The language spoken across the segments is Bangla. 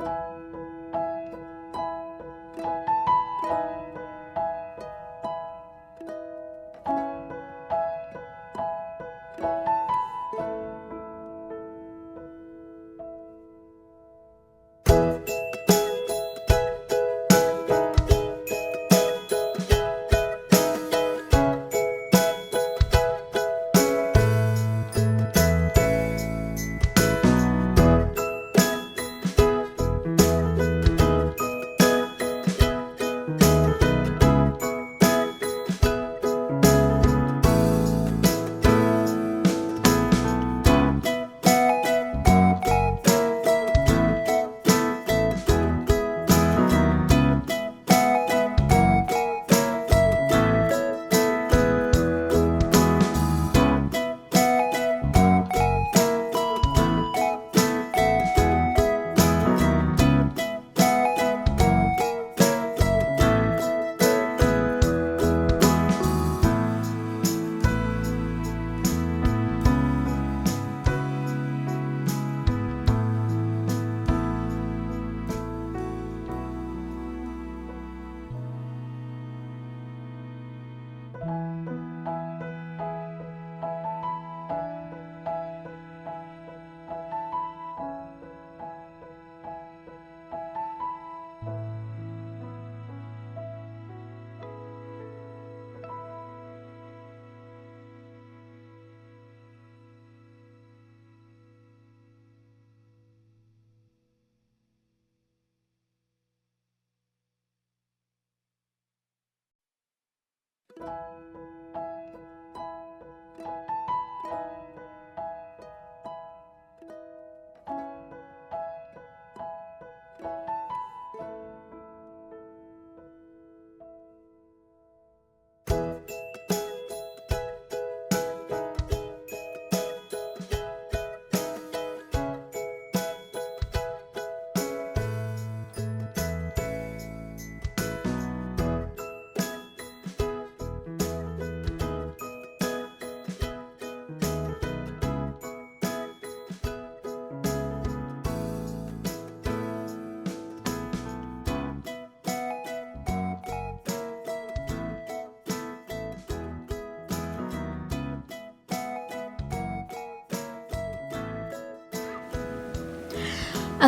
you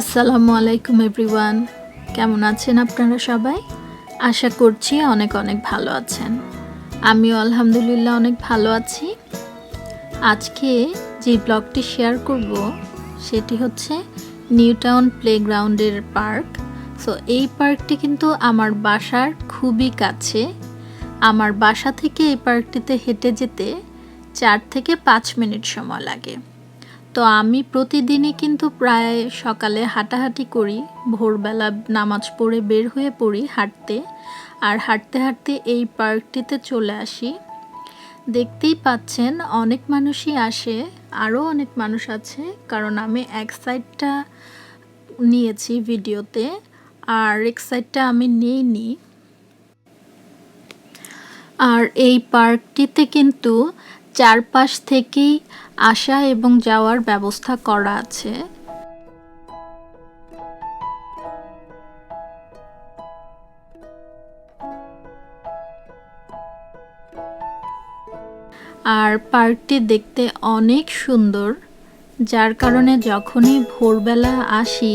আসসালামু আলাইকুম এভরিওয়ান। কেমন আছেন আপনারা সবাই? আশা করছি অনেক অনেক ভালো আছেন। আমিও আলহামদুলিল্লাহ অনেক ভালো আছি। আজকে যে ব্লগটি শেয়ার করব, সেটি হচ্ছে নিউ টাউন প্লেগ্রাউন্ডের পার্ক। সো, এই পার্কটি কিন্তু আমার বাসার খুবই কাছে। আমার বাসা থেকে এই পার্কটিতে হেঁটে যেতে চার থেকে পাঁচ মিনিট সময় লাগে। তো আমি প্রতিদিনই কিন্তু প্রায় সকালে হাঁটাহাঁটি করি, ভোরবেলা নামাজ পড়ে বের হয়ে পড়ি হাঁটতে। আর হাঁটতে হাঁটতে এই পার্কটিতে চলে আসি। দেখতেই পাচ্ছেন অনেক মানুষই আসে আরও অনেক মানুষ আছে, কারণ আমি এক সাইডটা নিয়েছি ভিডিওতে, আর এক সাইডটা আমি নিইনি। আর এই পার্কটিতে কিন্তু চারপাশ থেকেই আসা এবং যাওয়ার ব্যবস্থা করা আছে। আর পার্কটি দেখতে অনেক সুন্দর, যার কারণে যখনই ভোরবেলা আসি,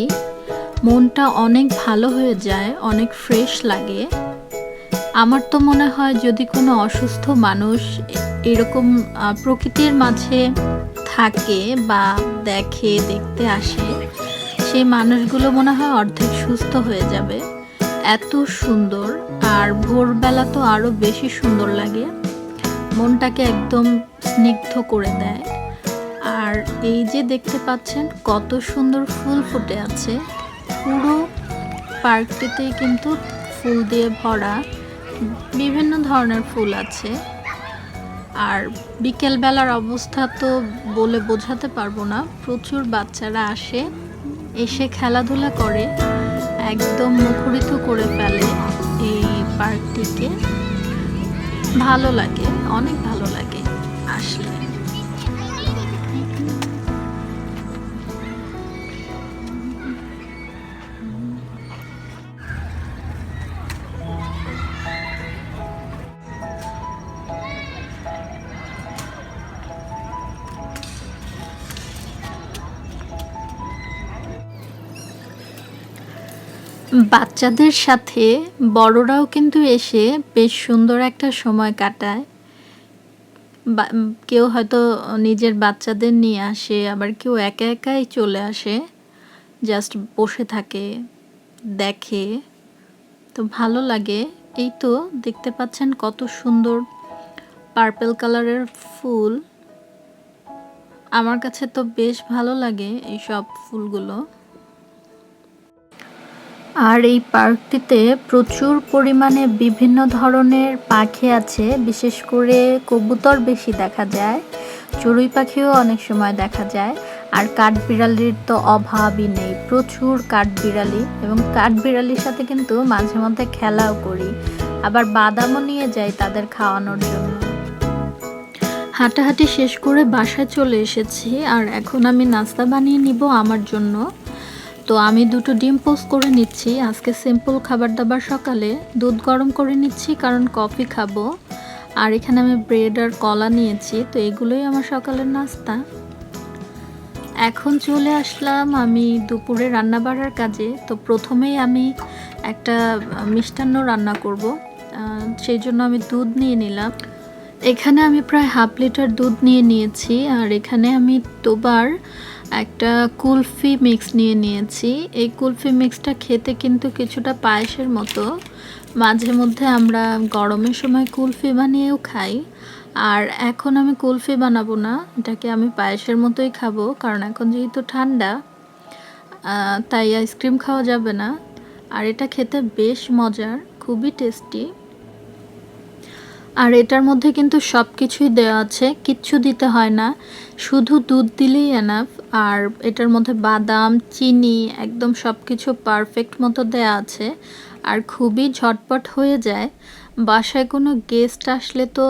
মনটা অনেক ভালো হয়ে যায়, অনেক ফ্রেশ লাগে। আমার তো মনে হয় যদি কোনো অসুস্থ মানুষ এরকম প্রকৃতির মাঝে থাকে বা দেখে, দেখতে আসে, সেই মানুষগুলো মনে হয় অর্ধেক সুস্থ হয়ে যাবে। এত সুন্দর, আর ভোরবেলা তো আরও বেশি সুন্দর লাগে। মনটাকে একদম স্নিগ্ধ করে দেয়। আর এই যে দেখতে পাচ্ছেন, কত সুন্দর ফুল ফুটে আছে। পুরো পার্কটিতেই কিন্তু ফুল দিয়ে ভরা। বিভিন্ন ধরনের ফুল আছে। আর বিকেলবেলার অবস্থা তো বলে বোঝাতে পারব না। প্রচুর বাচ্চারা আসে, এসে খেলাধুলা করে, একদম মুখরিত করে ফেলে এই পার্কটিকে। ভালো লাগে, অনেক ভালো লাগে। বাচ্চাদের সাথে বড়রাও কিন্তু এসে বেশ সুন্দর একটা সময় কাটায়। কেউ হয়তো নিজের বাচ্চাদের নিয়ে আসে, আবার কেউ একা একাই চলে আসে জাস্ট বসে থাকে, দেখে। তো ভালো লাগে। এই তো দেখতে পাচ্ছেন কত সুন্দর পার্পল কালারের ফুল। আমার কাছে তো বেশ ভালো লাগে এই সব ফুলগুলো। আর এই পার্কটিতে প্রচুর পরিমাণে বিভিন্ন ধরনের পাখি আছে, বিশেষ করে কবুতর বেশি দেখা যায়, চড়ুই পাখিও অনেক সময় দেখা যায়, আর কাঠবিড়ালির তো অভাবই নেই, প্রচুর কাঠবিড়ালি এবং কাঠবিড়ালির সাথে কিন্তু মাঝে মধ্যে খেলাও করি, আবার বাদামও নিয়ে যাই তাদের খাওয়ানোর জন্য। হাঁটাহাঁটি শেষ করে বাসায় চলে এসেছি, আর এখন আমি নাস্তা বানিয়ে নিব আমার জন্য। তো আমি দুটো ডিম পোস্ট করে নিচ্ছি। আজকে সিম্পল খাবার দাবার সকালে দুধ গরম করে নিচ্ছি, কারণ কফি খাব। আর এখানে আমি ব্রেড আর কলা নিয়েছি, তো এগুলোই আমার সকালের নাস্তা। এখন চলে আসলাম আমি দুপুরে রান্না বাড়ার কাজে। তো প্রথমেই আমি একটা মিষ্টান্ন রান্না করব। সেই জন্য আমি দুধ নিয়ে নিলাম। এখানে আমি প্রায় হাফ লিটার দুধ নিয়ে নিয়েছি, আর এখানে আমি তোবার একটা কুলফি মিক্স নিয়ে নিয়েছি। এই কুলফি মিক্সটা খেতে কিন্তু কিছুটা পায়েসের মতো। মাঝে মধ্যে আমরা গরমের সময় কুলফি বানিয়েও খাই। আর এখন আমি কুলফি বানাবো না, এটাকে আমি পায়েসের মতোই খাব, কারণ এখন যেহেতু ঠান্ডা তাই আইসক্রিম খাওয়া যাবে না। আর এটা খেতে বেশ মজার, খুবই টেস্টি আর এটার মধ্যে কিন্তু সব কিছুই দেওয়া আছে, কিচ্ছু দিতে হয় না। শুধু দুধ দিলেই এনাফ আর এটার মধ্যে বাদাম, চিনি, একদম সব কিছু পারফেক্ট মতো দেয়া আছে। আর খুবই ঝটপট হয়ে যায়। বাসায় কোনো গেস্ট আসলে তো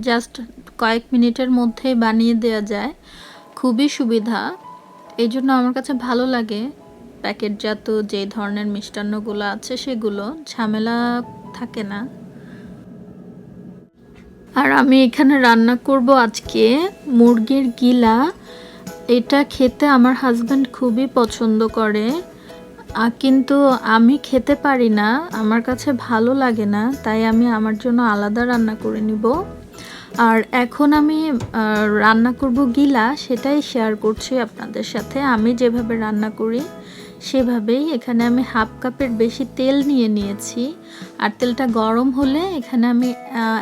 জাস্ট কয়েক মিনিটের মধ্যেই বানিয়ে দেওয়া যায়। খুবই সুবিধা। এই জন্য আমার কাছে ভালো লাগে প্যাকেটজাত যে ধরনের মিষ্টান্নগুলো আছে সেগুলো। ঝামেলা থাকে না। আর আমি এখানে রান্না করব আজকে মুরগির গিলা। এটা খেতে আমার হাজব্যান্ড খুবই পছন্দ করে। কিন্তু আমি খেতে পারি না, আমার কাছে ভালো লাগে না, তাই আমি আমার জন্য আলাদা রান্না করে নিব। আর এখন আমি রান্না করব গিলা, সেটাই শেয়ার করছি আপনাদের সাথে। আমি যেভাবে রান্না করি সেভাবেই এখানে আমি হাফ কাপের বেশি তেল নিয়ে নিয়েছি। আর তেলটা গরম হলে এখানে আমি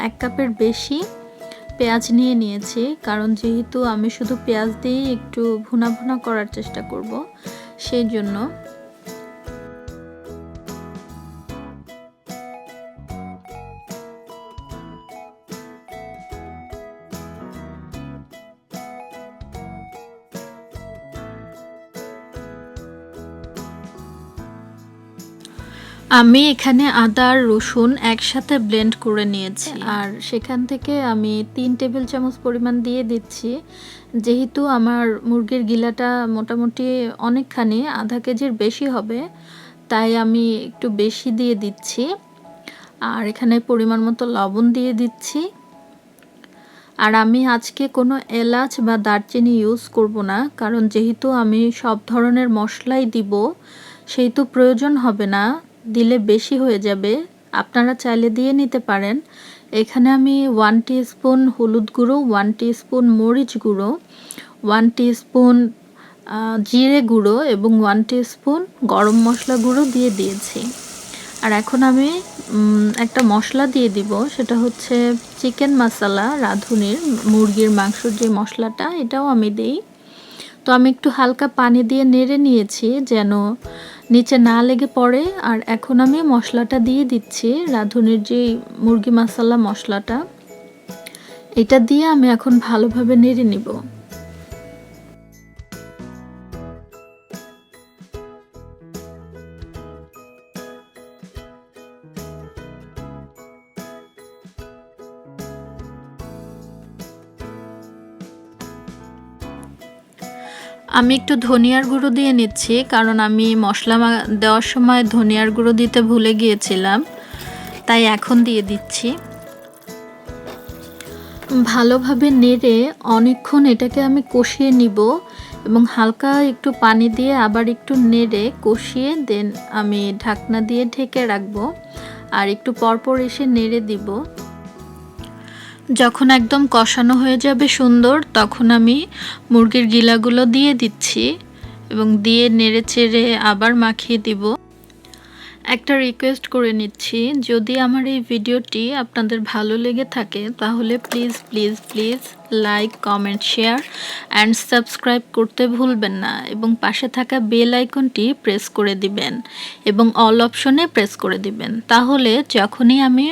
এক কাপের বেশি পেঁয়াজ নিয়ে নিয়েছি। কারণ যেহেতু আমি শুধু পেঁয়াজ দিয়েই একটু ভুনা ভুনা করার চেষ্টা করব, সেই জন্য। আমি এখানে আদা আর রসুন একসাথে ব্লেন্ড করে নিয়েছি। আর সেখান থেকে আমি তিন টেবিল চামচ পরিমাণ দিয়ে দিচ্ছি। যেহেতু আমার মুরগির গিলাটা মোটামুটি অনেকখানি আধা কেজির বেশি হবে তাই আমি একটু বেশি দিয়ে দিচ্ছি। আর এখানে পরিমাণ মতো লবণ দিয়ে দিচ্ছি। আর আমি আজকে কোনো এলাচ বা দারচিনি ইউজ করব না কারণ যেহেতু আমি সব ধরনের মশলাই দিব সেহেতু প্রয়োজন হবে না। দিলে বেশি হয়ে যাবে। আপনারা চাইলে দিয়ে নিতে পারেন। এখানে আমি ওয়ান স্পুন হলুদ গুঁড়ো ওয়ান স্পুন মরিচ গুঁড়ো ওয়ান স্পুন জিরে গুঁড়ো এবং ওয়ান স্পুন গরম মশলা গুঁড়ো দিয়ে দিয়েছি। আর এখন আমি একটা মশলা দিয়ে দিব, সেটা হচ্ছে চিকেন মশলা রাঁধুনির মুরগির মাংসর যে মশলাটা, এটাও আমি দিই। তো আমি একটু হালকা পানি দিয়ে নেড়ে নিয়েছি যেন নিচে না লেগে পড়ে, আর এখন আমি মশলাটা দিয়ে দিচ্ছি, রাঁধুনির যে মুরগি মশলা মশলাটা। এটা দিয়ে আমি এখন ভালোভাবে নেড়ে নিব। আমি একটু ধনিয়ার গুঁড়ো দিয়ে নিচ্ছি, কারণ আমি মশলা দেওয়ার সময় ধনিয়ার গুঁড়ো দিতে ভুলে গিয়েছিলাম, তাই এখন দিয়ে দিচ্ছি। ভালোভাবে নেড়ে অনেকক্ষণ এটাকে আমি কষিয়ে নিব এবং হালকা একটু পানি দিয়ে আবার একটু নেড়ে কষিয়ে দেন আমি ঢাকনা দিয়ে ঢেকে রাখব, আর একটু পরপর এসে নেড়ে দিব। যখন একদম কষানো হয়ে যাবে সুন্দর, তখন আমি মুরগির গিলাগুলো দিয়ে দিচ্ছি এবং দিয়ে নেড়ে চেড়ে আবার মাখিয়ে দিব। একটা রিকোয়েস্ট করে নিচ্ছি, যদি আমার এই ভিডিওটি আপনাদের ভালো লেগে থাকে, তাহলে please please please like comment share and subscribe করতে ভুলবেন না এবং পাশে থাকা বেল আইকনটি প্রেস করে দিবেন এবং অল অপশনে প্রেস করে দিবেন। তাহলে যখনই আমি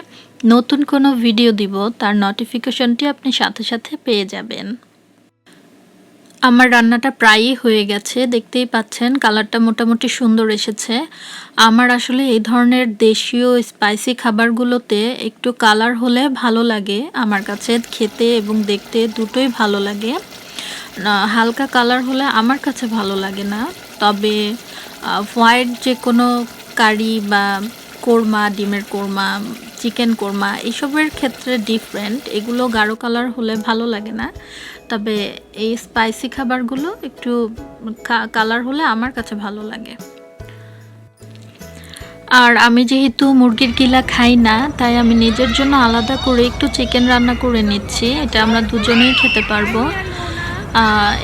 নতুন কোনো ভিডিও দিব, তার নোটিফিকেশনটি আপনি সাথে সাথে পেয়ে যাবেন। আমার রান্নাটা প্রায়ই হয়ে গেছে, দেখতেই পাচ্ছেন কালারটা মোটামুটি সুন্দর এসেছে। আমার আসলে এই ধরনের দেশীয় স্পাইসি খাবারগুলোতে একটু কালার হলে ভালো লাগে, আমার কাছে খেতে এবং দেখতে দুটোই ভালো লাগে। হালকা কালার হলে আমার কাছে ভালো লাগে না, তবে হোয়াইট যে কোনো কারি বা কোরমা, ডিমের কোরমা চিকেন কোরমা এইসবের ক্ষেত্রে ডিফারেন্ট এগুলো গাঢ় কালার হলে ভালো লাগে না। তবে এই স্পাইসি খাবারগুলো একটু কালার হলে আমার কাছে ভালো লাগে। আর আমি যেহেতু মুরগির গিলা খাই না, তাই আমি নিজের জন্য আলাদা করে একটু চিকেন রান্না করে নিচ্ছি। এটা আমরা দুজনেই খেতে পারব।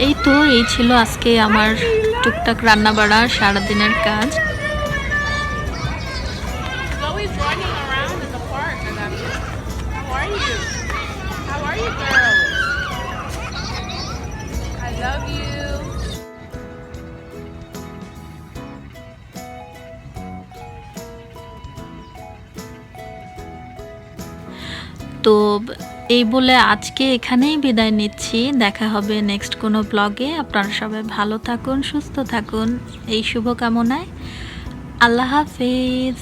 এই তো, এই ছিল আজকে আমার টুকটাক রান্না বাড়া সারাদিনের কাজ। তো এই বলে আজকে এখানেই বিদায় নিচ্ছি। দেখা হবে নেক্সট কোনো ব্লগে আপনারা সবাই ভালো থাকুন, সুস্থ থাকুন। এই শুভকামনায়। আল্লাহ হাফেজ।